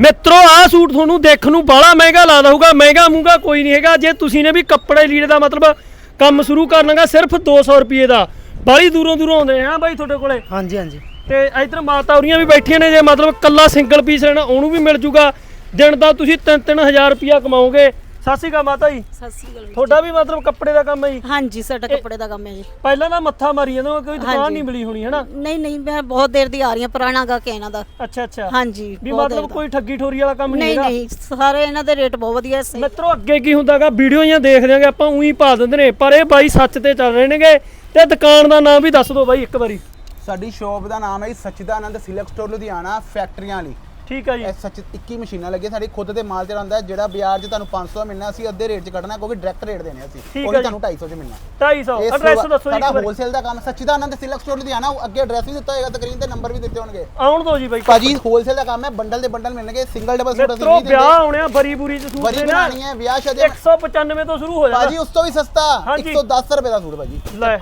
ਮਿੱਤਰੋ ਆਹ ਸੂਟ ਤੁਹਾਨੂੰ ਦੇਖਣ ਨੂੰ ਬਾਹਲਾ ਮਹਿੰਗਾ ਲੱਗਦਾ ਹੋਊਗਾ। ਮਹਿੰਗਾ ਮੂੰਗਾ ਕੋਈ ਨਹੀਂ ਹੈਗਾ। ਜੇ ਤੁਸੀਂ ਨੇ ਵੀ ਕੱਪੜੇ ਲੀੜੇ ਦਾ ਮਤਲਬ ਕੰਮ ਸ਼ੁਰੂ ਕਰਨਾਗਾ ਸਿਰਫ 200 ਰੁਪਏ ਦਾ। ਬਾਹਲੀ ਦੂਰੋਂ ਦੂਰੋਂ ਆਉਂਦੇ ਆ ਬਾਈ ਤੁਹਾਡੇ ਕੋਲੇ? ਹਾਂਜੀ ਹਾਂਜੀ। ਤੇ ਇਧਰ ਮਾਤਾ ਉਰੀਆਂ ਵੀ ਬੈਠੀਆਂ ਨੇ ਜੇ ਮਤਲਬ ਕੱਲਾ ਸਿੰਗਲ ਪੀਸ ਲੈਣਾ ਉਹਨੂੰ ਵੀ ਮਿਲ ਜੂਗਾ। ਦਿਨ ਦਾ ਤੁਸੀਂ 3-3000 ਰੁਪਿਆ ਕਮਾਓਗੇ। ਸਤਿ ਸ਼੍ਰੀ ਅਕਾਲ ਮਾਤਾ ਜੀ। ਸਤਿ ਸ੍ਰੀ ਅਕਾਲ ਵੀਰ ਤੁਹਾਡਾ ਵੀ ਮਤਲਬ ਕੱਪੜੇ ਦਾ ਕੰਮ ਹੈ ਜੀ। ਹਾਂਜੀ ਸਾਡਾ ਕੱਪੜੇ ਦਾ ਕੰਮ ਹੈ ਜੀ। ਪਹਿਲਾਂ ਤਾਂ ਮੱਥਾ ਮਾਰੀ ਜਾਂਦਾ ਕੋਈ ਦੁਕਾਨ ਹਾਂਜੀ। ਨਹੀਂ ਮਿਲੀ ਹੋਣੀ ਹਨਾ? ਨਹੀਂ ਨਹੀਂ ਮੈਂ ਬਹੁਤ ਦੇਰ ਦੀ ਆ ਰਹੀ ਹਾਂ ਪੁਰਾਣਾ ਗਾ ਕੇ ਇਹਨਾਂ ਦਾ। ਅੱਛਾ ਅੱਛਾ। ਹਾਂਜੀ ਵੀ ਬਹੁਤ ਮਤਲਬ ਦੇਰ ਕੋਈ ਠੱਗੀ ਠੋਰੀ ਵਾਲਾ ਕੰਮ ਦਾ। ਨਹੀਂ ਨਹੀਂ ਹੈਗਾ? ਨਹੀਂ ਸਾਰੇ ਇਹਨਾਂ ਦੇ ਰੇਟ ਬਹੁਤ ਵਧੀਆ ਸਹੀ ਮਿੱਤਰੋ ਅੱਗੇ ਕੀ ਹੁੰਦਾਗਾ ਵੀਡੀਓ ਜਾਂ ਦੇਖ ਦਿਆਂਗੇ ਆਪਾਂ ਉਹੀ ਪਾ ਦਿੰਦੇ ਨੇ। ਪਰ ਇਹ ਬਾਈ ਸੱਚ ਤੇ ਚੱਲ ਰਹੇ ਨੇਗੇ। ਤੇ ਦੁਕਾਨ ਦਾ ਨਾਮ ਵੀ ਦੱਸ ਦਿਓ ਬਾਈ ਇੱਕ ਵਾਰੀ। ਸਾਡੀ ਸ਼ਾਪ ਦਾ ਨਾਮ ਹੈ ਜੀ ਸਚਿਦਾਨੰਦ ਸਿਲਕ ਸਟੋਰ ਲੁਧਿਆਣਾ ਫੈਕਟਰੀਆਂ ਵਾਲੀ। ਠੀਕ ਆ ਜੀ। ਇਹ ਸੱਚ 21 ਮਸ਼ੀਨਾਂ ਲੱਗੀਆਂ ਸਾਡੀ ਖੁਦ ਦੇ ਮਾਲ ਤੇ ਹੈ, ਜਿਹੜਾ ਬਾਜ਼ਾਰ 'ਚ ਤੁਹਾਨੂੰ 500 ਮਿਲਣਾ ਅਸੀਂ ਅੱਧੇ ਰੇਟ 'ਚ ਕੱਢਣਾ ਕਿਉਂਕਿ ਡਾਇਰੈਕਟ ਰੇਟ ਦੇਣੇ ਅਸੀਂ। ਠੀਕ ਉਹ। ਤੁਹਾਨੂੰ 250 'ਚ ਮਿਲਣਾ। 250 ਇਹ ਐਡਰੈਸ ਦੱਸੋ ਜੀ ਸਾਡਾ ਹੋਲਸੇਲ ਦਾ ਕੰਮ ਸਚਿਦਾਨੰਦ ਸਿਲਕ ਸਟੋਰ ਲੁਧਿਆਣਾ ਅੱਗੇ ਐਡਰੈਸ ਵੀ ਦਿੱਤਾ ਹੋਏਗਾ ਸਕਰੀਨ ਤੇ ਨੰਬਰ ਵੀ ਦਿੱਤੇ ਹੋਣਗੇ। ਆਉਣ ਦੋ ਜੀ ਬਾਈ। ਭਾਜੀ ਹੋਲਸੇਲ ਦਾ ਕੰਮ ਹੈ ਬੰਡਲ ਦੇ ਬੰਡਲ ਮਿਲਣਗੇ ਸਿੰਗਲ ਡਬਲ ਸੂਟ ਅਸੀਂ ਨਹੀਂ ਵਿਆਹ ਦਿੰਦੇ। ਆਉਣੇ ਆ ਬਰੀ ਬੁਰੀ ਚ ਸੂਟ ਦੇ ਨਾ ਬਣਾਣੀ ਹੈ ਵਿਆਹ ਸ਼ਾਦੀ 195 ਤੋਂ ਸ਼ੁਰੂ ਹੋ ਭਾਜੀ ਜਾਂਦਾ ਉਸ ਤੋਂ ਵੀ ਸਸਤਾ ਹਾਂਜੀ। 110 ਰੁਪਏ ਦਾ ਸੂਟ ਭਾਜੀ ਲੈ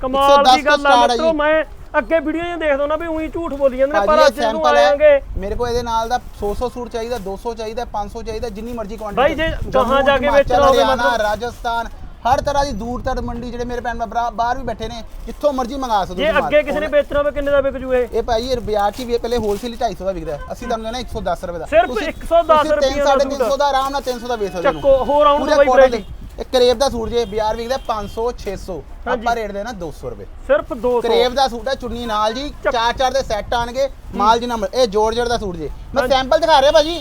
ਕਮਾਲ 110 ਦੀ ਗੱਲ ਆ ਮਿੱਤਰੋ। ਮੈਂ ਅੱਗੇ ਵੀਡੀਓ 'ਚ ਦੇਖ ਦੋ ਨਾ ਵੀ ਉਹੀ ਝੂਠ ਬੋਲੀ ਜਾਂਦੇ ਨੇ ਪਰ ਅੱਜ ਨੂੰ ਆਏਗੇ ਹੈ ਮੇਰੇ ਕੋਲ ਇਹਦੇ ਨਾਲ ਦਾ 100 ਸੂਟ ਚਾਹੀਦਾ 200 ਚਾਹੀਦਾ 500 ਚਾਹੀਦਾ ਜਿੰਨੀ ਮਰਜ਼ੀ ਕੁਆਂਟੀਟੀ ਭਾਈ ਜੇ ਗਾਹਾਂ ਜਾ ਕੇ ਵੇਚਣਾ ਹੋਵੇ ਮਤਲਬ- ਰਾਜਸਥਾਨ ਹਰ ਤਰ੍ਹਾਂ ਦੀ ਦੂਰ ਤੱਕ ਮੰਡੀ ਜਿਹੜੇ ਮੇਰੇ ਭੈਣ ਭਰਾ ਬਾਹਰ ਵੀ ਬੈਠੇ ਨੇ ਜਿੱਥੋਂ ਮਰਜ਼ੀ ਮੰਗਾ ਸਕਦੇ ਜੇ। ਅੱਗੇ ਕਿਸੇ ਨੇ ਵੇਚਣਾ ਹੋਵੇ ਕਿੰਨੇ ਦਾ ਵਿਕ ਜੂ ਇਹ ਇਹ ਭਾਈ ਇਹ ਬਾਜ਼ਾਰ 'ਚ ਹੀ ਵੀ ਪਹਿਲੇ ਹੋਲਸੇਲ ਹੀ 250 ਦਾ ਵਿਕਦਾ ਹੈ। ਅਸੀਂ ਤੁਹਾਨੂੰ ਦੇਣਾ 110 ਰੁਪਏ ਦਾ ਸਿਰਫ ਤੁਸੀਂ- 110 ਤੁਸੀਂ ਰੁਪਏ ਦਾ 300 ਸੂਟ। ਦਾ ਆਰਾਮ ਨਾਲ 300 ਦਾ ਵੇਚ ਸਕਦੇ ਚੱਕੋ, ਹੋਰ ਪੂਰੇ ਬਾਈ। ਦੇ। ਇਹ ਕਰੇਬ ਦਾ ਸੂਟ ਜੇ ਬਾਜ਼ਾਰ ਵਿਕਦਾ 500 600 ਹਾਂਜੀ। ਆਪਾਂ ਰੇਟ ਦੇਣਾ 200 ਰੁਪਏ। ਸਿਰਫ 200 ਕਰੇਵ ਦਾ ਸੂਟ ਹੈ ਚੁੰਨੀ ਨਾਲ ਜੀ ਚਾਰ ਚਾਰ ਦੇ ਸੈੱਟ ਆਣਗੇ ਮਾਲ ਜਿੰਨਾ ਮਰ- ਇਹ ਜੋੜ ਜੋੜ ਦਾ ਸੂਟ ਜੀ। ਮੈਂ। ਸੈਂਪਲ ਦਿਖਾ ਰਿਹਾ ਭਾਜੀ।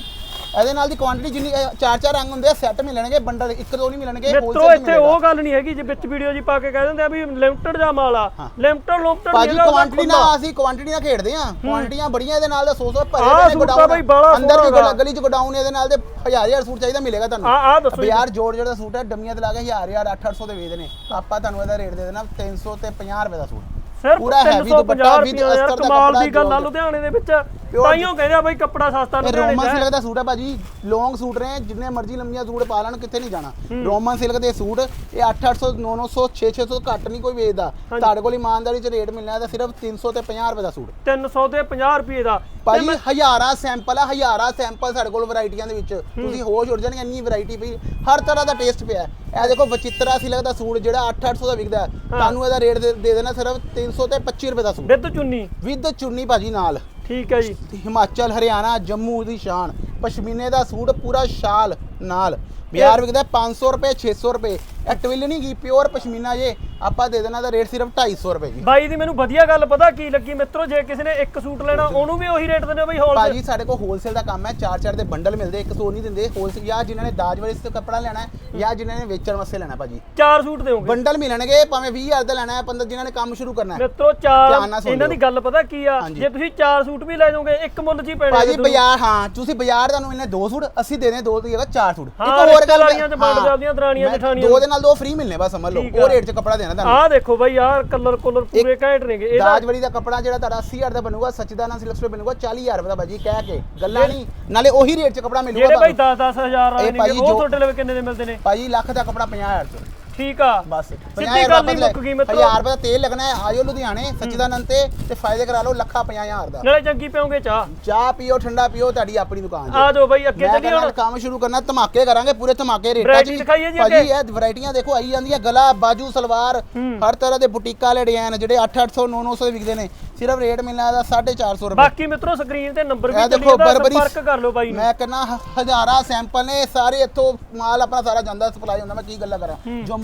ਇਹਦੇ ਨਾਲ ਦੀ ਕੁਆਂਟੀਟੀ ਜਿੰਨੀ ਚਾਰ ਚਾਰ ਰੰਗ ਹੁੰਦੇ ਆ ਸੈੱਟ ਮਿਲਣਗੇ ਬੰਡਲ ਇੱਕ ਦੋ ਨਹੀਂ ਮਿਲਣਗੇ ਮਿੱਤਰੋ ਇੱਥੇ। ਉਹ ਗੱਲ ਨਹੀਂ ਹੈਗੀ ਜੇ ਵਿੱਚ ਵੀਡੀਓ ਜੀ ਪਾ ਕੇ ਕਹਿ ਦਿੰਦੇ ਆ ਵੀ ਲਿਮਟਡ ਦਾ ਮਾਲ ਆ। ਲਿਮਟਡ ਲੋਪਟਡ ਭਾਜੀ ਕੁਆਂਟੀਟੀ ਨਾਲ ਅਸੀਂ ਕੁਆਂਟੀਟੀ ਨਾਲ ਖੇਡਦੇ ਆ ਕੁਆਂਟੀਟੀਆਂ ਬੜੀਆਂ ਇਹਦੇ ਨਾਲ ਦਾ 100 100 ਭਰੇ ਨੇ ਬਾਹਲਾ ਅੰਦਰ ਵੀ ਗਲੀ ਚ ਗੋਡਾਊਨ ਇਹਦੇ ਨਾਲ ਦੇ ਹਜ਼ਾਰ ਹਜ਼ਾਰ ਸੂਟ ਚਾਹੀਦਾ ਮਿਲੇਗਾ ਤੁਹਾਨੂੰ। ਆ ਆ ਦੱਸੋ। ਬਾਜ਼ਾਰ ਜੋੜ ਦਾ ਸੂਟ ਹੈ ਡੰਮੀਆਂ ਤੇ ਲਾ ਕੇ ਹਜ਼ਾਰ ਹਜ਼ਾਰ 8 800 ਦੇ ਵੇਚਦੇ ਨੇ। ਆਪਾਂ ਤੁਹਾਨੂੰ ਇਹਦਾ ਰੇਟ ਦੇ ਦੇਣਾ 300 ਤੇ 50 ਰੁਪਏ ਦਾ ਸੂਟ। ਸਿਰਫ ਪੂਰਾ heavy 350 ਦੁਪੱਟਾ with ਰੁਪਏ ਯਾਰ ਅਸਤਰ ਦਾ ਕਮਾਲ ਦੀ ਕੱਪੜਾ ਗੱਲ ਆ ਜੋੜ। ਲੁਧਿਆਣੇ ਦੇ ਵਿੱਚ ਤਾਈਓ ਕਹਿੰਦੇ ਆ ਬਈ ਕੱਪੜਾ ਸਸਤਾ ਇਹ ਲੁਧਿਆਣੇ ਰੋਮਨ ਚ ਸਿਲਕ ਹੈ। ਦਾ ਸੂਟ ਹੈ ਭਾਜੀ ਲੌਂਗ ਸੂਟ ਰਹੇ ਜਿੰਨੇ ਮਰਜ਼ੀ ਲੰਮੀਆਂ ਸੂਟ ਪਾ ਲੈਣ ਕਿੱਥੇ ਨਹੀਂ ਜਾਣਾ। ਰੋਮਨ ਸਿਲਕ ਦੇ ਸੂਟ ਇਹ 8-800 900 600 ਘੱਟ ਨਹੀਂ ਕੋਈ ਵੇਚਦਾ। ਤੁਹਾਡੇ ਕੋਲ ਇਮਾਨਦਾਰੀ ਚ ਰੇਟ ਮਿਲਣਾ ਤਾਂ ਸਿਰਫ 300 ਤੇ 50 ਰੁਪਏ ਦਾ ਸੂਟ। 300 ਤੇ 50 ਰੁਪਏ ਦਾ। ਭਾਜੀ ਹਜ਼ਾਰਾਂ ਸੈਂਪਲ ਆ ਹਜ਼ਾਰਾਂ ਸੈਂਪਲ ਸਾਡੇ ਕੋਲ ਵੈਰਾਈਟੀਆਂ ਦੇ ਵਿੱਚ। ਤੁਸੀਂ ਹੋਸ਼ ਉੱਡ ਜਾਣਗੇ ਇੰਨੀ ਵੈਰਾਈਟੀ ਪਈ ਹਰ ਤਰ੍ਹਾਂ ਦਾ ਟੇਸਟ ਪਿਆ। ਇਹ ਦੇਖੋ ਵਚਿੱਤਰਾ ਸਿਲਕ ਦਾ ਸੂਟ ਜਿਹੜਾ 8-800 ਦਾ ਵਿਕਦਾ ਹੈ, ਤੁਹਾਨੂੰ ਇਹਦਾ ਰੇਟ ਦੇ ਦੇ ਦੇਣਾ ਸਿਰਫ 300 ਤੇ 25 ਰੁਪਏ ਦਾ ਸੂਟ। ਵਿਦ ਚੁੰਨੀ? ਵਿਦ ਚੁੰਨੀ ਭਾਜੀ ਨਾਲ। ਠੀਕ ਹੈ ਜੀ। ਹਿਮਾਚਲ ਹਰਿਆਣਾ ਜੰਮੂ ਦੀ ਸ਼ਾਨ। ਪਸ਼ਮੀਨੇ ਦਾ ਸੂਟ ਪੂਰਾ ਸ਼ਾਲ। ਨਾਲ। ਬਿਆਰ ਵਿਕਦਾ 500 ਰੁਪਏ 600 ਰੁਪਏ। ਇਹ ਟਵਿਲ ਨਹੀਂ ਗੀ ਪਿਓਰ ਪਸ਼ਮੀਨਾ ਜੇ। ਆਪਾਂ ਦੇ ਦੇਣਾ ਦਾ ਰੇਟ ਸਿਰਫ 250 ਰੁਪਏ ਜੀ। ਬਾਈ ਦੀ ਮੈਨੂੰ ਵਧੀਆ ਗੱਲ ਪਤਾ ਕੀ ਲੱਗੀ ਮਿੱਤਰੋ ਜੇ ਕਿਸੇ ਨੇ ਇੱਕ ਸੂਟ ਲੈਣਾ ਉਹਨੂੰ ਵੀ ਉਹੀ ਰੇਟ ਦਿੰਦੇ ਬਈ ਹੋਲ ਭਾਜੀ ਸਾਡੇ ਕੋਲ ਹੋਲਸੇਲ ਦਾ ਕੰਮ ਹੈ ਚਾਰ ਚਾਰ ਦੇ ਬੰਡਲ ਮਿਲਦੇ ਇੱਕ ਸੌ ਨਹੀਂ ਦਿੰਦੇ। ਹੋਲਸੇਲ ਜਾਂ ਜਿਨ੍ਹਾਂ ਨੇ ਦਾਜ ਵਾਲੇ ਤੋਂ ਕੱਪੜਾ ਲੈਣਾ ਹੈ ਜਾਂ ਜਿਨ੍ਹਾਂ ਨੇ ਵੇਚਣ ਵਾਸਤੇ ਲੈਣਾ ਭਾਜੀ। ਚਾਰ ਸੂਟ ਦੇਵੋਗੇ ਬੰਡਲ ਮਿਲਣਗੇ ਭਾਵੇਂ 20000 ਦਾ ਲੈਣਾ ਹੈ 15 ਜਿਨ੍ਹਾਂ ਨੇ ਕੰਮ ਸ਼ੁਰੂ ਕਰਨਾ ਹੈ। ਮਿੱਤਰੋ ਚਾਰ ਇਹਨਾਂ ਦੀ। ਗੱਲ ਪਤਾ ਕੀ ਆ। ਜੇ ਤੁਸੀਂ ਚਾਰ ਸੂਟ ਵੀ ਲੈ ਜਾਓਗੇ ਇੱਕ ਮੁੱਲ 'ਚ ਹੀ ਪੈਣੇ ਭਾਜੀ। ਬਾਜ਼ਾਰ ਹਾਂ ਤੁਸੀਂ ਬਾਜ਼ਾਰ ਤੁਹਾਨੂੰ ਇਹਨੇ ਦੋ ਸੂਟ ਅਸੀਂ ਦੇਣੇ ਦੋ ਦੀ ਜਗ੍ਹਾ ਚਾਰ ਸੂਟ ਹਾਂ, ਰਿਸ਼ਤੇਦਾਰੀਆਂ 'ਚ ਵੰਡ ਜਾਂਦੀਆਂ, ਦਰਾਣੀਆਂ, ਮੈਂ ਜਠਾਣੀਆਂ ਦੋ ਦੇ ਨਾਲ ਦੋ ਫ੍ਰੀ ਮਿਲਨੇ ਬਸ ਸਮਝ ਲਓ। ਉਹ। ਰੇਟ 'ਚ ਕੱਪੜਾ ਦੇਣਾ ਤੁਹਾਨੂੰ। ਆਹ ਦੇਖੋ ਬਈ ਯਾਰ ਕਲਰ ਕੋਲਰ ਪੂਰੇ ਘੈਂਟ ਨੇਗੇ। ਇਹਦਾ ਦਾਜਵੜੀ ਦਾ ਕੱਪੜਾ ਜਿਹੜਾ ਤੁਹਾਡਾ 80000 ਦਾ ਬਣੂਗਾ ਸੱਚਦਾਨਾ ਸਿਲਕ ਸਟੋਰ ਬਣੂਗਾ 40000 ਰੁਪਏ ਦਾ ਭਾਜੀ ਕਹਿ ਕੇ। ਗੱਲਾਂ ਨਹੀਂ। ਨਾਲੇ ਉਹੀ ਰੇਟ 'ਚ ਕੱਪੜਾ ਮਿਲੂਗਾ ਜਿਹੜੇ ਬਈ ਤੁਹਾਨੂੰ। 10 10000 ਵਾਲੇ ਇਹ ਭਾਜੀ ਉਹ ਤੁਹਾਡੇ ਲਈ ਕਿੰਨੇ ਦੇ ਮਿਲਦੇ ਨੇ? ਭਾਜੀ ਲੱਖ ਦਾ ਕੱਪੜਾ 50000 ਚ। ਠੀਕ ਆ। ਬਸ। ਸਿੱਧੀ ਗੱਲ ਹੀ ਮੁੱਕ ਗਈ ਮਿੱਤਰੋ। 1000 ਰੁਪਏ ਦਾ ਤੇਲ ਲੱਗਣਾ ਹੈ ਆਇਓ ਲੁਧਿਆਣੇ ਸੱਚਦਾਨੰਦ ਤੇ ਤੇ ਫਾਇਦੇ ਕਰਾ ਲਓ ਲੱਖਾ 50000 ਦਾ। ਨਾਲੇ ਚੰਗੀ ਪਿਓਗੇ ਚਾਹ। ਚਾਹ ਪੀਓ ਠੰਡਾ ਪੀਓ ਤੁਹਾਡੀ ਆਪਣੀ ਦੁਕਾਨ ਜੀ ਆ ਜਾਓ ਬਈ ਅੱਗੇ ਕਹਿੰਦਾ ਹੁਣ। ਕੰਮ ਸ਼ੁਰੂ ਕਰਨਾ ਧਮਾਕੇ ਕਰਾਂਗੇ ਪੂਰੇ ਧਮਾਕੇ ਰੇਟਾਂ ਜੀ ਭਾਜੀ। ਇਹ ਵੈਰਾਈਟੀਆਂ ਦੇਖੋ ਆਈ ਜਾਂਦੀਆਂ ਗਲਾ ਬਾਜੂ ਸਲਵਾਰ ਹਰ ਤਰ੍ਹਾਂ ਦੇ ਬੁਟੀਕਾਂ ਵਾਲੇ ਡਿਜ਼ਾਈਨ ਜਿਹੜੇ 8-800 9-900 ਦੇ ਵਿਕਦੇ ਨੇ। ਸਿਰਫ ਰੇਟ ਮਿਲਣਾ ਇਹਦਾ 450 ਰੁਪਏ। ਬਾਕੀ ਮਿੱਤਰੋ ਸਕਰੀਨ ਤੇ ਨੰਬਰ ਵੀ ਚੱਲੀ ਦੇਖੋ ਬਰਬਰੀ ਸੰਪਰਕ ਕਰ ਲਓ ਬਾਈ ਮੈਂ ਕਹਿੰਦਾ ਹਜ਼ਾਰਾਂ ਸੈਂਪਲ ਨੇ ਸਾਰੇ ਇੱਥੋਂ ਮਾਲ ਆਪਣਾ ਸਾਰਾ ਜਾਂਦਾ ਸਪਲਾਈ ਹੁੰਦਾ ਮੈਂ ਕੀ ਗੱਲਾਂ ਕਰਾਂ।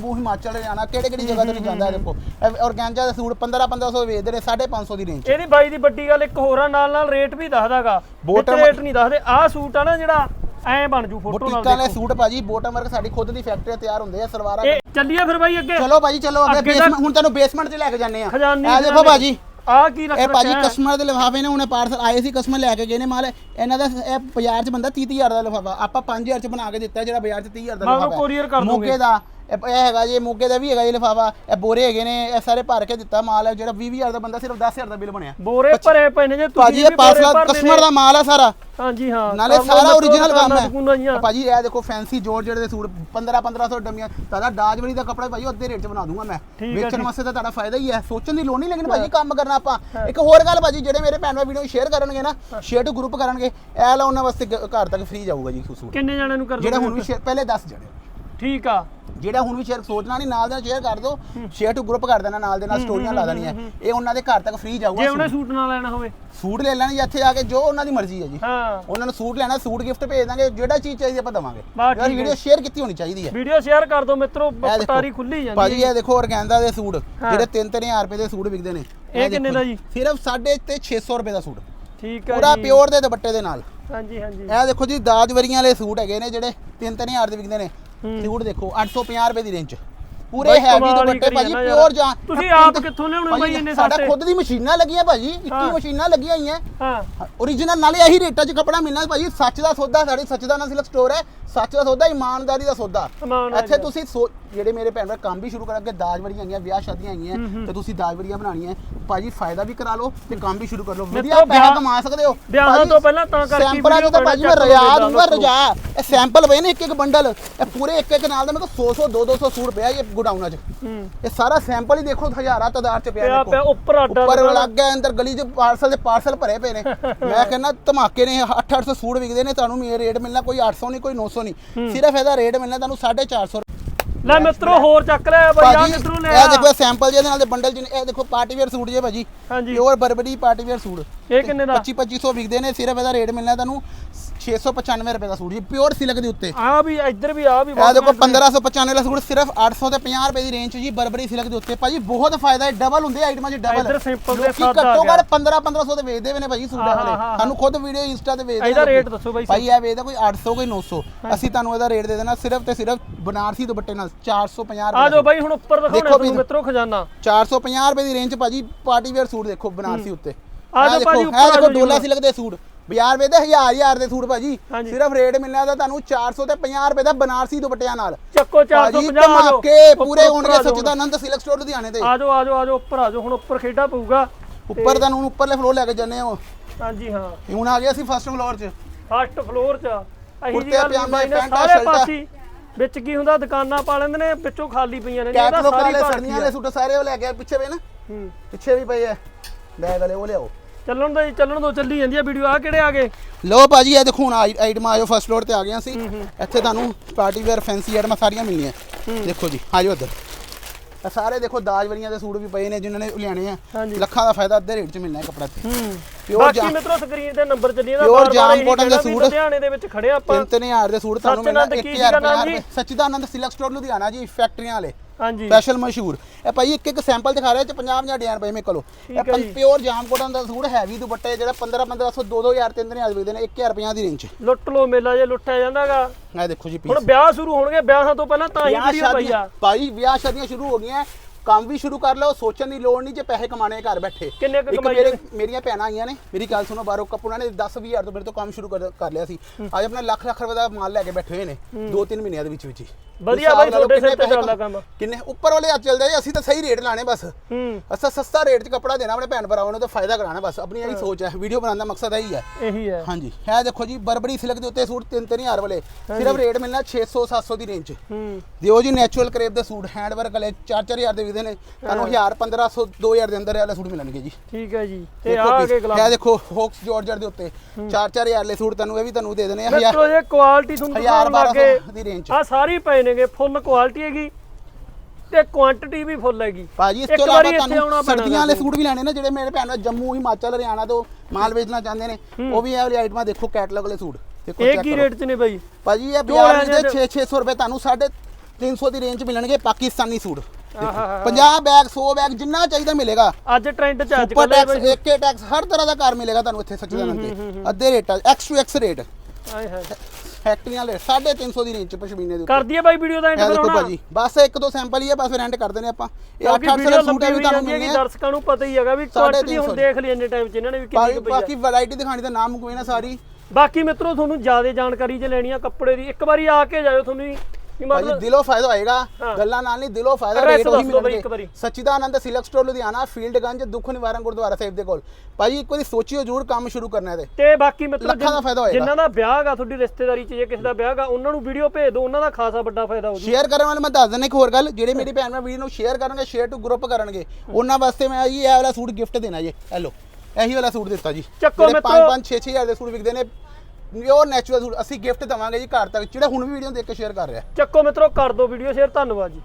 ਜੰਮੂ ਹਿਮਾਚਲ ਹਰਿਆਣਾ ਕਿਹੜੇ ਕਿਹੜੀ ਜਗ੍ਹਾ ਤੋਂ ਜਾਂਦਾ ਦੇਖੋ। ਔਰਗੈਂਜਾ ਦਾ ਸੂਟ 15 1500 ਵੇਚਦੇ ਨੇ 550 ਦੀ ਰੇਂਜ ਇਹਦੀ ਬਾਈ ਦੀ ਵੱਡੀ ਗੱਲ ਇੱਕ ਹੋਰ ਆ ਨਾਲ ਨਾਲ ਰੇਟ ਵੀ ਦੱਸਦਾਗਾ। Bottom- ਰੇਟ ਨਹੀਂ ਦੱਸਦੇ। ਆਹ ਸੂਟ ਆ ਨਾ ਜਿਹੜਾ ਐ ਬਣ ਜੂ ਫੋਟੋ ਨਾਲ ਬੁਟੀਕਾਂ ਦੇਖੋ। ਸੂਟ ਭਾਜੀ ਬੋਟਮ ਵਰਕ ਸਾਡੀ ਖੁਦ ਦੀ ਫੈਕਟਰੀ ਤਿਆਰ ਹੁੰਦੇ ਆ ਸਲਵਾਰਾਂ ਚੱਲੀਏ ਫਿਰ ਬਾਈ ਅੱਗੇ। ਚਲੋ ਭਾਜੀ ਚਲੋ ਅੱਗੇ ਹੁਣ ਤੁਹਾਨੂੰ ਬੇਸਮੈਂਟ 'ਚ ਲੈ ਕੇ ਜਾਂਦੇ ਆ ਇਹ ਦੇਖੋ ਭਾਜੀ। ਆ ਕੀ ਰੱਖ ਇਹ ਭਾਜੀ ਰੱਖਿਆ? ਕਸਟਮਰ ਦੇ ਲਿਫਾਫੇ ਨੇ ਉਹਨੇ ਪਾਰਸਲ ਆਏ ਸੀ ਕਸਟਮਰ ਲੈ ਕੇ ਗਏ ਨੇ ਮਾਲ। ਇਹਨਾਂ ਦਾ ਇਹ ਬਾਜ਼ਾਰ 'ਚ ਬੰਦਾ 30000 ਦਾ ਲਿਫਾਫਾ। ਆਪਾਂ 5000 'ਚ ਬਣਾ ਕੇ ਦਿੱਤਾ ਜਿਹੜਾ ਬਾਜ਼ਾਰ 'ਚ 30000 ਦਾ ਲਿਫਾਫਾ courier ਕਰ ਦੋਗੇ। ਮੋਗੇ ਦਾ ਇਹ ਇਹ ਹੈਗਾ ਜੀ ਮੋਗੇ ਦਾ ਵੀ ਹੈਗਾ ਜੀ ਲਿਫਾਫਾ। ਇਹ ਬੋਰੇ ਹੈਗੇ ਨੇ ਇਹ ਸਾਰੇ ਭਰ ਕੇ ਦਿੱਤਾ ਮਾਲ। ਹੈ ਜਿਹੜਾ 20000 ਦਾ ਬੰਦਾ ਸਿਰਫ 10000 ਦਾ ਬਿੱਲ ਬਣਿਆ। ਬੋਰੇ ਭਰੇ ਪਏ ਨੇ ਜੇ ਤੁਸੀਂ ਭਾਜੀ ਵੀ ਇਹ ਬੋਰੇ ਪਾਰਸਲ ਕਸਟਮਰ ਨੇ। ਦਾ ਮਾਲ ਹੈ ਸਾਰਾ। ਹਾਂਜੀ ਹਾਂ। ਨਾਲੇ ਸਾਰਾ ਓਰੀਜਨਲ ਕੰਮ ਹੈ। ਭਾਜੀ ਇਹ ਦੇਖੋ ਫੈਂਸੀ ਜੋਰ ਜਿਹੜੇ ਦੇ ਸੂਟ 15 1500 ਡੰਮੀਆਂ। ਤੁਹਾਡਾ ਦਾਜਵਰੀ ਦਾ ਕੱਪੜਾ ਭਾਜੀ ਅੱਧੇ ਰੇਟ 'ਚ ਬਣਾ ਦੂੰਗਾ ਮੈਂ। ਵੇਚਣ। ਵਾਸਤੇ ਤਾਂ ਤੁਹਾਡਾ ਫਾਇਦਾ ਹੀ ਹੈ। ਸੋਚਣ ਦੀ ਲੋੜ ਨਹੀਂ ਲੇਕਿਨ ਭਾਜੀ ਕੰਮ ਕਰਨਾ ਆਪਾਂ। ਇੱਕ ਹੋਰ ਗੱਲ ਭਾਜੀ ਜਿਹੜੇ ਮੇਰੇ ਭੈਣ ਭਰਾ ਵੀਡੀਓ ਸ਼ੇਅਰ ਕਰਨਗੇ ਨਾ ਸ਼ੇਅਰ ਟੂ ਗਰੁੱਪ ਕਰਨਗੇ। ਇਹ ਲਾ ਉਹਨਾਂ ਵਾਸਤੇ ਘਰ ਤੱਕ ਫ੍ਰੀ ਜਾਊਗਾ ਜੀ ਸੂਟ। ਕਿੰਨੇ ਜਣਿਆਂ ਨੂੰ ਕਰ ਜਿਹੜਾ? ਹੁਣ ਵੀ ਪਹਿਲੇ 10 ਜਣੇ। ਠੀਕ ਆ। ਜਿਹੜਾ ਹੁਣ ਵੀ ਸ਼ੇਅਰ ਸੋਚਣਾ ਨਹੀਂ ਨਾਲ ਦੇ ਨਾਲ ਸ਼ੇਅਰ ਕਰ ਦਿਓ ਸ਼ੇਅਰ ਟੂ ਗਰੁੱਪ ਕਰ ਦੇਣਾ ਨਾਲ ਦੇ ਨਾਲ ਸਟੋਰੀਆਂ ਲਾ ਦੇਣੀਆਂ। ਇਹ ਉਹਨਾਂ ਦੇ ਘਰ ਤੱਕ ਫ੍ਰੀ ਜਾਊਗਾ ਜੇ ਉਹਨੇ ਸੂਟ। ਨਾ ਲੈਣਾ ਹੋਵੇ। ਸੂਟ ਲੈ ਲੈਣਗੇ ਇੱਥੇ ਆ ਕੇ ਜੋ ਉਹਨਾਂ ਦੀ ਮਰਜ਼ੀ ਹੈ ਜੀ। ਹਾਂ। ਉਹਨਾਂ ਨੂੰ ਸੂਟ ਲੈਣਾ ਸੂਟ ਗਿਫਟ ਭੇਜ ਦਾਂਗੇ ਜਿਹੜਾ ਚੀਜ਼ ਚਾਹੀਦੀ ਆਪਾਂ ਦਵਾਂਗੇ। ਹੈ। ਵੀਡੀਓ ਸ਼ੇਅਰ ਕੀਤੀ ਹੋਣੀ ਚਾਹੀਦੀ ਹੈ। ਵੀਡੀਓ ਸ਼ੇਅਰ ਕਰ ਦਿਓ ਮਿੱਤਰੋ। ਪਟਾਰੀ ਖੁੱਲੀ ਜਾਂਦੀ ਭਾਜੀ ਹੈ ਇਹ ਦੇਖੋ ਔਰਗੈਂਦਾ ਦੇ ਸੂਟ ਹਾਂ। ਜਿਹੜੇ 3-3000 ਰੁਪਏ ਦੇ ਸੂਟ ਵਿਕਦੇ ਨੇ। ਇਹ ਕਿੰਨੇ ਦਾ ਜੀ? ਸਿਰਫ 6.5 600 ਰੁਪਏ ਦਾ ਸੂਟ। ਠੀਕ ਆ ਪੂਰਾ ਜੀ। ਪਿਓਰ ਦੇ ਦੁਪੱਟੇ ਦੇ ਨਾਲ। ਹਾਂਜੀ ਹਾਂਜੀ। ਇਹ ਦੇਖੋ ਜੀ ਦਾਜ ਵਰੀਆਂ ਵਾਲੇ ਸੂਟ ਹੈਗੇ ਨੇ ਜਿਹੜੇ 3-3000 ਦੇ ਵਿਕਦੇ ਨੇ। ਹੂੰ। ਸੂਟ ਦੇਖੋ 850 ਰੁਪਏ ਦੀ ਰੇਂਜ 'ਚ ਪੂਰੇ ਹੈਵੀ ਦੁਪੱਟੇ ਭਾਜੀ। ਪਿਓਰ ਜਾਂ ਤੁਸੀਂ ਆਪ ਕਿੱਥੋਂ ਲਿਆਉਣੇ ਬਾਈ ਇੰਨੇ ਸਾਡਾ? ਖੁਦ ਦੀ ਮਸ਼ੀਨਾਂ ਲੱਗੀਆਂ ਭਾਜੀ 21 ਹਾਂ। ਮਸ਼ੀਨਾਂ ਲੱਗੀਆਂ ਹੋਈਆਂ ਹਾਂ ਓਰੀਜਨਲ ਨਾਲੇ ਇਹੀ ਰੇਟਾਂ 'ਚ ਕੱਪੜਾ ਮਿਲਣਾ ਭਾਜੀ ਸੱਚ ਦਾ ਸੌਦਾ ਸਾਡੀ ਸੱਚ ਦਾ ਨਾ ਸਿਲਕ ਸਟੋਰ ਹੈ ਸੱਚ ਦਾ ਸੌਦਾ ਇਮਾਨਦਾਰੀ ਦਾ ਸੌਦਾ ਇੱਥੇ। ਤੁਸੀਂ ਸੋ- ਜਿਹੜੇ ਮੇਰੇ ਭੈਣ ਭਰਾ ਕੰਮ ਵੀ ਸ਼ੁਰੂ ਕਰਾਂਗੇ ਦਾਜ ਵੜੀਆਂ ਆਈਆਂ ਵਿਆਹ ਸ਼ਾਦੀਆਂ ਆਈਆਂ ਤੇ ਤੁਸੀਂ ਦਾਜ ਵੜੀਆਂ ਬਣਾਉਣੀਆਂ ਭਾਜੀ ਫਾਇਦਾ ਵੀ ਕਰਾ ਲਓ ਤੇ ਕੰਮ ਵੀ ਸ਼ੁਰੂ ਕਰ ਲਓ। ਵਧੀਆ ਪੈਸਾ ਕਮਾ ਸਕਦੇ ਹੋ। ਵਿਆਹਾਂ ਤੋਂ ਪਹਿਲਾਂ ਤਾਂ ਕਰਕੇ ਸੈਂਪਲਾਂ ਤਾਂ ਭਾਜੀ ਮੈਂ ਰਜਾ ਦੂੰਗਾ। ਰਜਾ। ਇਹ ਸੈਂਪਲ ਪਏ ਨੇ ਇੱਕ ਇੱਕ ਬੰਡਲ। ਇਹ ਪੂਰੇ ਇੱਕ ਇੱਕ ਨਾਲ ਦਾ ਮੇਰੇ ਕੋਲ 100 100 200 ਸੂਟ ਪਿਆ ਇਹ ਗੋਡਾਊਨਾਂ 'ਚ। ਇਹ ਸਾਰਾ ਸੈਂਪਲ ਹੀ ਦੇਖੋ ਹਜ਼ਾਰਾਂ ਤਾਦਾਦ 'ਚ ਪਿਆ ਕੋਲ ਪਿਆ ਉੱਪਰ ਅੱਡਾ ਉੱਪਰ। ਲੱਗ ਗਿਆ ਅੰਦਰ ਗਲੀ 'ਚ ਪਾਰਸਲ ਦੇ ਪਾਰਸਲ ਭਰੇ ਪਏ ਨੇ। ਮੈਂ ਕਹਿੰਦਾ ਧਮਾਕੇ ਨੇ 8-800 ਸੂਟ ਵਿਕਦੇ ਨੇ ਤੁਹਾਨੂੰ ਮੇਰੇ ਰੇਟ ਮਿਲਣਾ ਕੋਈ 800 ਨਹੀਂ ਕੋਈ 900 ਨਹੀਂ। ਸਿਰਫ ਇਹਦਾ ਰੇਟ ਮਿਲਣਾ ਤੁਹਾਨੂੰ 450 ਲੈ ਮਿੱਤਰੋ ਹੋਰ ਚੱਕ ਲਿਆ ਬਾਈ ਆ ਕਿੱਧਰੋਂ ਇਹ ਲਿਆ ਦੇਖੋ ਸੈਂਪਲ ਜਿਹਦੇ ਨਾਲ ਦੇ ਬੰਡਲ ਜਿਹਨੇ ਇਹ ਦੇਖੋ ਪਾਰਟੀ ਵੇਅਰ ਸੂਟ ਜੇ ਭਾਜੀ। ਹਾਂਜੀ। Pure Burberry party wear suit. ਇਹ ਕਿੰਨੇ ਦਾ? 25 2500 ਵਿਕਦੇ ਨੇ ਸਿਰਫ ਇਹਦਾ ਰੇਟ ਮਿਲਣਾ ਤੁਹਾਨੂੰ 695 ਰੁਪਏ ਦਾ ਸੂਟ ਜੀ ਪਿਓਰ ਸਿਲਕ ਦੇ ਉੱਤੇ। ਆ ਵੀ ਇੱਧਰ ਵੀ ਆ ਵੀ ਇਹ ਦੇਖੋ ਮਿਲਦੇ ਨੇ। 1595 ਦਾ ਸੂਟ ਸਿਰਫ 800 ਤੇ 50 ਰੁਪਏ ਦੀ ਰੇਂਜ 'ਚ ਜੀ ਬਰਬਰੀ ਸਿਲਕ ਦੇ ਉੱਤੇ। ਭਾਜੀ ਬਹੁਤ ਫਾਇਦਾ ਹੈ ਡਬਲ ਹੁੰਦੇ ਆਈਟਮਾਂ 'ਚ ਡਬਲ ਇੱਧਰ simple ਦੇ ਆ ਘੱਟੋ। ਘੱਟ 15 1500 ਤੇ ਵੇਚਦੇ ਵੀ ਨੇ ਭਾਜੀ ਸੂਟਾਂ ਵਾਲੇ। ਸਾਨੂੰ ਖੁਦ ਵੀਡੀਓ ਇੰਸਟਾ ਤੇ ਵੇਚਦੇ ਇਹਦਾ ਰੇਟ। ਦੱਸੋ ਬਾਈ ਭਾਈ ਇਹ ਵੇਚਦਾ ਕੋਈ 800 ਕੋਈ 900 ਅਸੀਂ ਤੁਹਾਨੂੰ ਇਹਦਾ ਰੇਟ ਦੇ ਦੇਣਾ ਸਿਰਫ ਤੇ ਸਿਰਫ ਬਨਾਰਸੀ ਦੁਪੱਟੇ ਨਾਲ 450 ਆ ਰੁਪਏ ਜਾਓ ਬਾਈ ਹੁਣ ਉੱਪਰ ਦਿਖਾਉਣਾ ਦੇਖੋ ਵੀ ਤੁਹਾਨੂੰ ਮਿੱਤਰੋ ਖਜ਼ਾਨਾ। 450 ਰੁਪਏ ਦੀ ਰੇਂਜ ਭਾਜੀ ਪਾਰਟੀ ਵੇਅਰ ਸੂਟ ਦੇਖੋ ਬਨਾਰਸੀ ਉੱਤੇ। ਆ ਜਾਓ ਭਾਜੀ, ਉੱਪਰ ਆ ਦੇਖੋ ਡੋਲਾ ਜੀ। ਸਿਲਕ ਦੇ ਸੂਟ। ਬਾਜ਼ਾਰ ਵੇਚਦੇ ਹਜ਼ਾਰ ਹਜ਼ਾਰ ਦੇ ਸੂਟ ਭਾਜੀ ਹਾਂਜੀ। ਸਿਰਫ ਰੇਟ ਮਿਲਣਾ ਤਾਂ ਤੁਹਾਨੂੰ 400 ਤੇ 50 ਰੁਪਏ ਦਾ ਬਨਾਰਸੀ ਦੁਪੱਟਿਆਂ ਨਾਲ। ਚੱਕੋ ਭਾਜੀ 450 ਆ ਜਾਓ। ਧਮਾਕੇ ਪੂਰੇ ਉੱਪਰ ਹੋਣਗੇ ਆ ਜਾਓ। ਸਚਿਦਾਨੰਦ ਸਿਲਕ ਸਟੋਰ ਲੁਧਿਆਣੇ ਤੇ। ਆ ਜਾਓ ਆ ਜਾਓ ਆ ਜਾਓ ਉੱਪਰ ਆ ਜਾਓ। ਹੁਣ ਉੱਪਰ ਖੇਡਾ ਪਊਗਾ। ਉੱਪਰ ਤੁਹਾਨੂੰ ਹੁਣ ਉੱਪਰਲੇ ਫਲੋਰ ਲੈ ਕੇ ਜੰਨੇ ਹੋ ਹਾਂਜੀ ਹਾਂ। ਹੁਣ ਆ ਗਏ ਅਸੀਂ ਫਸਟ ਫਲੋਰ 'ਚ। ਫਸਟ ਫਲੋਰ 'ਚ। ਅਹੀ ਜੀ ਕੁੜਤੇ, ਗੱਲ ਪਜਾਮੇ, ਬਾਈ ਨੇ ਪੈਂਟਾਂ, ਸਾਰੇ ਸ਼ਰਟਾਂ। ਪਾਸੀ ਵਿੱਚ ਕੀ ਹੁੰਦਾ ਦੁਕਾਨਾਂ ਪਾ ਲੈਂਦੇ ਨੇ ਵਿੱਚੋਂ ਖਾਲੀ ਪਈਆਂ ਨੇ। ਜੀ, ਇਹਦਾ ਕੈਟਲੌਗ ਸਾਰੀ ਵਾਲੇ ਭਾਰਤੀ ਸਰਦੀਆਂ ਆ। ਵਾਲੇ ਸੂਟ ਸਾਰੇ ਉਹ ਲੈ ਕੇ ਆਏ, ਪਿੱਛੇ ਵੇ ਨਾ। ਹੂੰ। ਪਿੱਛੇ ਵੀ ਪਏ ਐ ਲੈ ਗਲੇ ਉਹ ਲਿਆਓ। ਚੱਲਣ ਦੋ ਜੀ ਚੱਲਣ ਦੋ ਚੱਲੀ ਜਾਂਦੀ ਆ ਵੀਡੀਓ ਆ ਕਿਹੜੇ ਆ ਗਏ? ਲੋ ਭਾਜੀ ਇਹ ਦੇਖੋ ਹੁਣ ਆਈਟਮ ਆਇਓ ਫਸਟ ਫਲੋਰ ਤੇ ਆ ਗਏ ਅਸੀਂ। ਇੱਥੇ ਤੁਹਾਨੂੰ ਪਾਰਟੀ ਵੇਅਰ ਫੈਂਸੀ ਆਈਟਮਾਂ ਸਾਰੀਆਂ ਮਿਲਣੀਆਂ। ਦੇਖੋ ਜੀ ਆਜੋ ਇੱਧਰ। ਇਹ ਸਾਰੇ ਦੇਖੋ ਦਾਜ ਵਰੀਆਂ ਦੇ ਸੂਟ ਵੀ ਪਏ ਨੇ ਜਿਨ੍ਹਾਂ ਨੇ ਲਿਆਣੇ ਆ। ਹਾਂਜੀ। ਲੱਖਾਂ ਦਾ ਫਾਇਦਾ ਅੱਧੇ ਰੇਟ 'ਚ ਮਿਲਣਾ ਹੈ ਕੱਪੜਾ ਤੇ ਹੂੰ। Pure ਬਾਕੀ ਮਿੱਤਰੋ ਸਕਰੀਨ ਤੇ ਨੰਬਰ ਚੱਲੀ ਜਾਂਦਾ Pure ਜਾਮ cotton ਦੇ ਸੂਟ। ਲੁਧਿਆਣੇ ਦੇ ਵਿੱਚ ਖੜੇ ਆਪਾਂ। ਤਿੰਨ ਤਿੰਨ ਹਜ਼ਾਰ ਦੇ ਸੂਟ ਤੁਹਾਨੂੰ ਮਿਲਣਾ ਸੱਚਿਦਾਨੰਦ ਕੀ 1000 ਸੀਗਾ ਨਾਮ ਰੁਪਏ। ਜੀ? ਸੱਚਿਦਾਨੰਦ ਸਿਲਕ ਸਟੋਰ ਲੁਧਿਆਣਾ ਜੀ ਫੈਕਟਰੀਆਂ ਵਾਲੇ। ਹਾਂਜੀ। ਸਪੈਸ਼ਲ ਮਸ਼ਹੂਰ। ਇਹ ਭਾਈ ਇੱਕ ਇੱਕ ਸੈਂਪਲ ਦਿਖਾ ਰਿਹਾ ਚ 50 50 ਡਿਜ਼ਾਈਨ ਪਏ ਮੇਰੇ ਕੋਲੋਂ। ਇਹ। ਪਿਓਰ ਜਾਮ ਕੋਟਨ ਦਾ ਸੂਟ ਹੈਵੀ ਦੁਪੱਟੇ ਜਿਹੜਾ 15 1500 2000 3000 ਵਿਕਦੇ ਨੇ 1000 ਰੁਪਈਆਂ ਦੀ ਰੇਂਜ ਲੁੱਟ ਲੋ ਮੇਲਾ ਜੇ ਲੁੱਟਿਆ ਜਾਂਦਾਗਾ। ਇਹ ਦੇਖੋ ਜੀ ਹੁਣ ਪੀਸ ਵਿਆਹ ਸ਼ੁਰੂ ਹੋਣਗੇ ਵਿਆਹਾਂ ਤੋਂ ਪਹਿਲਾਂ ਤਾਂ ਹੀ ਵੀਡੀਓ ਪਾਈ ਆ। ਭਾਈ ਵਿਆਹ ਸ਼ਾਦੀਆਂ ਸ਼ੁਰੂ ਹੋ ਗਈਆਂ। ਕੰਮ ਵੀ ਸ਼ੁਰੂ ਕਰ ਲਓ ਸੋਚਣ ਦੀ ਲੋੜ ਨਹੀਂ ਜੇ ਪੈਸੇ ਕਮਾਣੇ ਘਰ ਬੈਠੇ। ਕਿੰਨੇ ਕੁ ਕਮਾਈ ਮੇਰੇ? ਮੇਰੀਆਂ ਭੈਣਾਂ ਆਈਆਂ ਨੇ ਮੇਰੀ ਗੱਲ ਸੁਣੋ ਬਾਹਰੋਂ ਕੱਪੂਣਾ ਨੇ 10 20 ਹਜ਼ਾਰ ਤੋਂ ਮੇਰੇ ਤੋਂ ਕੰਮ ਸ਼ੁਰੂ ਕਰ ਲਿਆ ਸੀ। ਅੱਜ ਆਪਣਾ ਲੱਖ ਲੱਖ ਰੁਪਏ ਦਾ ਮਾਲ ਲੈ ਕੇ ਬੈਠੇ ਹੋਏ ਨੇ 2-3 ਮਹੀਨਿਆਂ ਦੇ ਵਿੱਚ ਵਿੱਚ ਹੀ। ਵਧੀਆ ਬਾਈ, ਤੁਹਾਡੇ ਸਿਰ ਤੇ ਚੱਲਦਾ ਕਮ-। ਕਿੰਨੇ ਉੱਪਰ ਵਾਲੇ ਅੱਜ ਚੱਲਦੇ ਅਸੀਂ ਤਾਂ ਸਹੀ ਰੇਟ ਲਾਣੇ ਬਸ। ਹੂੰ। ਅਸਾਂ ਸਸਤਾ ਰੇਟ 'ਚ ਕੱਪੜਾ ਦੇਣਾ ਆਪਣੇ ਭੈਣ ਭਰਾਵਾਂ ਨੂੰ ਤਾਂ ਫਾਇਦਾ ਕਰਾਣਾ ਬਸ। ਆਪਣੀ ਇਹੀ ਸੋਚ ਹੈ ਵੀਡੀਓ ਬਣਾਉਣ ਦਾ ਮਕਸਦ ਇਹੀ ਹੈ। ਇਹੀ ਹੈ। ਹਾਂਜੀ। ਇਹ ਦੇਖੋ ਜੀ ਬਰਬਰੀ ਸਿਲਕ ਦੇ ਉੱਤੇ ਸੂਟ 3-3000 ਵਾਲੇ। ਸਿਰਫ ਰੇਟ ਮਿਲਣਾ 600-700 ਦੀ ਰੇਂਜ 'ਚ ਹੂੰ। ਦਿਓ ਜੀ ਨੈਚੁਰਲ ਕਰੇਪ ਦੇ ਸੂਟ ਹੈਂਡ ਵਰਕ ਵਾਲੇ 4-4000 ਦੇ ਵਿਕਦੇ ਨੇ। ਤੁਹਾਨੂੰ 1000 1500 2000 ਦੇ ਅੰਦਰ ਵਾਲੇ ਸੂਟ ਮਿਲਣਗੇ ਜੀ। ਠੀਕ ਹੈ ਜੀ। ਤੇ ਆ ਦੇਖੋ ਕੇ piece, ਗਲਾ ਇਹ ਦੇਖੋ ਹੋਕਸ ਜਾਰਜਰ ਦੇ ਉੱਤੇ। 4-4000 ਵਾਲੇ ਸੂਟ ਤੁਹਾਨੂੰ ਇਹ ਵੀ ਤੁਹਾਨੂੰ ਦੇ ਦੇਣੇ ਆ। ਹਜ਼ਾਰ ਮਿੱਤਰੋ ਇਹ ਕੁਆਲਿਟੀ ਤੁਹਾਨੂੰ ਹਜ਼ਾਰ ਦਿਖਾਉਣ ਲੱਗੇ। ਦੀ। ਆ ਸਾਰੀ ਪਏ ਨੇਗੇ ਫੁੱਲ ਕੁਆਲਿਟੀ ਹੈਗੀ। ਤੇ ਕੁਆਂਟੀਟੀ ਵੀ ਫੁੱਲ ਹੈਗੀ। ਭਾਜੀ ਇਸ ਤੋਂ ਇਲਾਵਾ ਤੁਹਾਨੂੰ ਸਰਦੀਆਂ ਵਾਲੇ। ਸੂਟ ਵੀ ਲੈਣੇ ਨੇ ਜਿਹੜੇ ਮੇਰੇ ਭੈਣ ਜੰਮੂ ਹਿਮਾਚਲ ਹਰਿਆਣਾ ਤੋਂ ਮਾਲ ਵੇਚਣਾ ਚਾਹੁੰਦੇ ਨੇ। ਉਹ ਵੀ ਇਹ ਵਾਲੀ ਆਈਟਮਾਂ ਦੇਖੋ ਕੈਟਲੌਗ ਵਾਲੇ ਸੂਟ। ਦੇਖੋ ਇਹ ਕੀ। ਰੇਟ 'ਚ ਨੇ ਬਾਈ? ਭਾਜੀ ਇਹ ਬਾਜ਼ਾਰ ਲੈਣੇ ਦੇ ਤੇ- 6-600 ਰੁਪਏ ਤੁਹਾਨੂੰ 350 ਦੀ ਰੇਂਜ ਮਿਲਣਗੇ ਪਾਕਿਸਤਾਨੀ ਸੂਟ। 50 ਬੈਗ 100 ਬੈਗ ਜਿੰਨਾ ਚਾਹੀਦਾ ਮਿਲੇਗਾ। ਅੱਜ ਟ੍ਰੈਂਡ 'ਚ ਅੱਜ ਸੁਪਰ ਕੱਲ੍ਹ ਟੈਕਸ ਏਕੇ ਟੈਕਸ ਹਰ ਤਰ੍ਹਾਂ ਦਾ ਕਾਰ ਮਿਲੇਗਾ ਤੁਹਾਨੂੰ ਇੱਥੇ ਸੱਚਦਾਨੰਦ ਤੇ। ਅੱਧੇ rate x to x rate ਆਏ ਹਾਏ। ਫੈਕਟਰੀਆਂ ਵਾਲੇ 350 ਦੀ ਰੇਂਜ 'ਚ ਪਸ਼ਮੀਨੇ ਦੇ ਉੱਤੇ। ਕਰ ਦਈਏ ਬਾਈ ਵੀਡੀਓ ਦਾ ਐਂਡ ਇਹ ਦੇਖੋ ਕਰਾਉਣਾ। ਭਾਜੀ ਬਸ ਇੱਕ ਦੋ ਸੈਂਪਲ ਹੀ ਹੈ ਬਸ ਫਿਰ ਐਂਡ ਕਰ ਦੇਣੇ ਆਪਾਂ। ਇਹ ਕਿਉਂਕਿ 8-8 ਵੀਡੀਓ ਸੂਟ ਹੈ ਲੰਬੀ ਵੀ ਤੁਹਾਨੂੰ ਜਾਂਦੀ ਹੈ ਕਿ ਮਿਲਣੇ ਆ ਦਰਸ਼ਕਾਂ ਨੂੰ ਪਤਾ ਹੀ ਹੈਗਾ ਵੀ ਸਾਢੇ ਹੁਣ ਤਿੰਨ ਸੌ। ਦੇਖ ਲਈ ਇੰਨੇ ਟਾਈਮ 'ਚ ਇਹਨਾਂ ਨੇ ਵੀ ਕਿੰਨੀ ਬਾਕੀ ਕੁ ਪਈ ਆ। ਬਾਕੀ ਵੈਰਾਈਟੀ ਦਿਖਾਣੀ ਦਾ ਨਾਮ ਕੋਈ ਨਾ ਸਾਰੀ। ਬਾਕੀ ਮਿੱਤਰੋ ਤੁਹਾਨੂੰ ਜ਼ਿਆਦਾ ਜਾਣਕਾਰੀ ਜੇ ਲੈਣੀ ਆ ਕੱਪੜੇ ਦੀ ਇੱਕ ਵਾਰੀ ਆ ਕੇ ਜਾਇਓ ਤੁਹਾਨੂੰ ਭਾਜੀ ਦਿਲੋਂ ਫਾਇਦਾ ਹੋਏਗਾ। ਗੱਲਾਂ ਨਾਲ ਨਹੀਂ ਦਿਲੋਂ ਫਾਇਦਾ ਰੇਟ ਉਹੀ ਮਿਲਣਗੇ। ਸੱਚਿਦਾਨੰਦ ਸਿਲਕ ਸਟੋਰ ਲੁਧਿਆਣਾ ਫੀਲਡਗੰਜ ਦੁੱਖ ਨਿਵਾਰਨ ਗੁਰਦੁਆਰਾ ਸਾਹਿਬ ਦੇ ਕੋਲ ਭਾਜੀ ਇੱਕ ਵਾਰੀ ਸੋਚਿਓ ਜ਼ਰੂਰ ਕੰਮ ਸ਼ੁਰੂ ਕਰਨਾ ਇਹਦੇ ਤੇ ਬਾਕੀ ਮਤਲਬ ਲੱਖਾਂ ਦਾ ਫਾਇਦਾ ਹੋਏਗਾ। ਜਿਨ੍ਹਾਂ ਦਾ ਵਿਆਹ ਗਾ ਤੁਹਾਡੀ ਰਿਸ਼ਤੇਦਾਰੀ 'ਚ ਜੇ ਕਿਸੇ ਦਾ ਵਿਆਹ ਗਾ ਉਹਨਾਂ ਨੂੰ ਵੀਡੀਓ ਭੇਜ ਦਿਓ ਉਹਨਾਂ ਦਾ ਖਾਸਾ ਵੱਡਾ ਫਾਇਦਾ ਹੋ ਜੂ ਸ਼ੇਅਰ ਕਰਨ ਵਾਲੇ ਮੈਂ ਦੱਸ ਦਿੰਦਾ ਇੱਕ ਹੋਰ ਗੱਲ ਜਿਹੜੇ ਮੇਰੀ ਭੈਣ ਭਰਾ ਵੀਡੀਓ ਨੂੰ ਸ਼ੇਅਰ ਕਰਨਗੇ ਸ਼ੇਅਰ ਟੂ ਗਰੁੱਪ ਕਰਨਗੇ ਉਹਨਾਂ ਵਾਸਤੇ ਮੈਂ ਜੀ ਇਹ ਵਾਲਾ ਸੂਟ ਗਿਫਟ ਦੇਣਾ ਜੀ ਇਹ ਲਓ ਇਹੀ ਵਾਲਾ ਸੂਟ ਦਿੱਤਾ ਜੀ ਚੱਕੋ ਮਿੱਤਰੋ। 5 5 6 6 ਹਜ਼ਾਰ ਦੇ ਸੂਟ ਵਿਕਦੇ ਨੇ ਪਿਓਰ ਨੈਚੁਰਲ ਸੂਟ ਅਸੀਂ ਗਿਫਟ ਦਵਾਂਗੇ ਜੀ ਘਰ ਤੱਕ, ਜਿਹੜਾ ਹੁਣ ਵੀ ਵੀਡੀਓ ਦੇਖ ਕੇ ਸ਼ੇਅਰ ਕਰ ਰਿਹਾ। ਚੱਕੋ ਮਿੱਤਰੋ, ਕਰ ਦਿਓ ਵੀਡੀਓ ਸ਼ੇਅਰ ਧੰਨਵਾਦ ਜੀ।